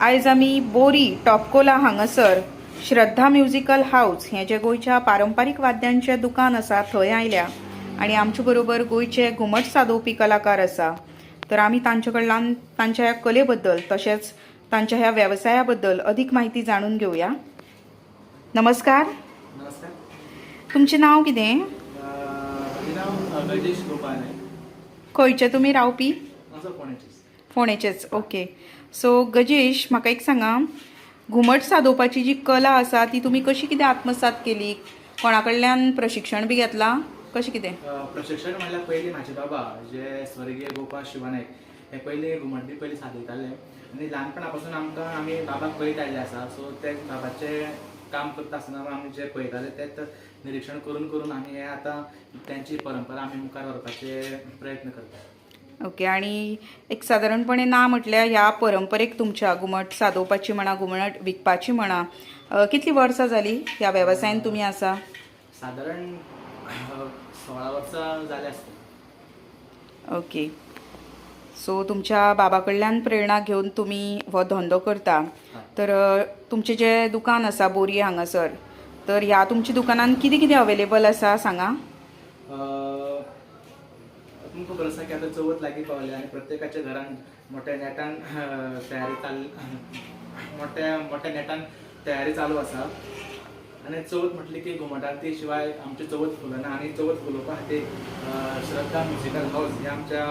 आयज आमी बोरी टॉपकोला हांगासर श्रद्धा म्युजिकल हाऊस हें जें गोंयच्या पारंपारीक वाद्यांचें दुकान आसा थंय आयल्या. आनी आमचे बरोबर गोंयचे घुमट सादोवपी कलाकार आसा तर आमी तांचे कडल्यान तांच्या ह्या कले बद्दल तशेंच तांच्या ह्या वेवसाया बद्दल अदीक म्हायती जाणून घेवया नमस्कार. तुमचें नांव कितें? खंयचे तुमी रावपी? असो ओके सो गजेश म्हाका एक सांगा. घुमट सादोवपाची जी कला आसा ती तुमी कशी कितें आत्मसात केली? कोणा कडल्यान प्रशिक्षण बी घेतलां? कशें कितें? प्रशिक्षण म्हणल्यार पयलीं म्हाजे बाबा जे स्वर्गीय गोपाळ शिवानायक हे पयलीं घुमट बी पयलीं सादयताले आनी ल्हानपणा पासून आमकां आमी बाबाक पळयत आयले आसा. सो ते बाबाचें काम करता आसतना आमी जे पळयताले तेच निरीक्षण करून करून आमी हे आतां त्यांची परंपरा आमी मुखार व्हरपाचे प्रयत्न करतात. ओके आनी एक सादारणपणे ना म्हटल्यार ह्या परंपरेक तुमच्या घुमट सादोवपाची म्हणा घुमट विकपाची म्हणा अ, कितलीं वर्सां जालीं ह्या वेवसायान तुमी आसा सादारण अह, सोळा वर्सां जाले आसता ओके. सो तुमच्या बाबा कडल्यान प्रेरणा घेवन तुमी हो धंदो करता. तर तुमचें जें दुकान आसा बोरये हांगासर तर ह्या तुमच्या दुकानान कितें कितें अवेलेबल आसा सांगा तुमकां खबर आसा की आतां चवथ लागीं पावल्या आनी प्रत्येकाच्या घरान मोठ्या नेटान तयारी चाल मोठ्या मोठ्या नेटान तयारी चालू आसा आनी चवथ म्हटली की घुमटांती शिवाय आमची चवथ फुलना आनी चवथ फुलोवपा खातीर श्रद्धा म्युजिकल हाऊस हे आमच्या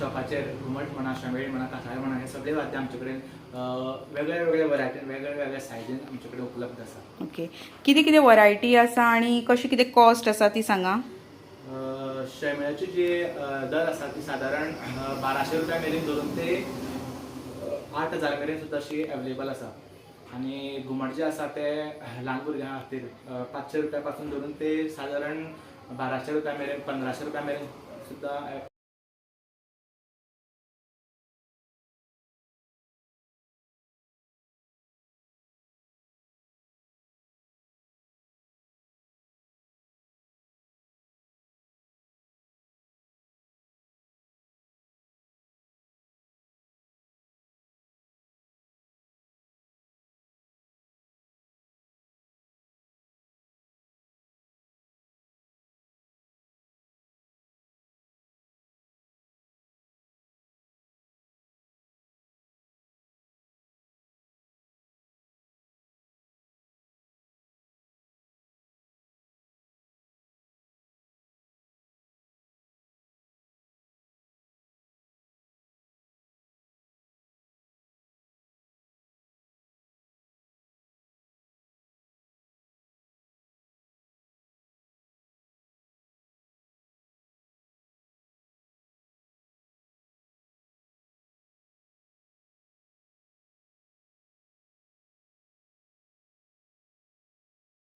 शॉपाचेर घुमट म्हणा शामेळ म्हणा कासाळे म्हणा हे सगळे वाद्य आमचे कडेन वेगळे वेगळ्या वेगळ्या वरायटीन वेगळ्या वेगळ्या सायजीन आमचे कडेन उपलब्ध आसा ओके. कितें कितें वरायटी आसा आनी कशी कितें कॉस्ट आसा ती सांगा. अ, जे जी दर आसा ती सादारण बाराशे रुपया मेरेन धरून ते आठ हजार मेरेन सुद्दां अशी अवेलेबल आसा आनी घुमट जे आसा ते ल्हान भुरग्यां खातीर पांचशे रुपया पासून धरून ते सादारण बाराशे रुपया मेरेन पंदराशे रुपया मेरेन सुद्दां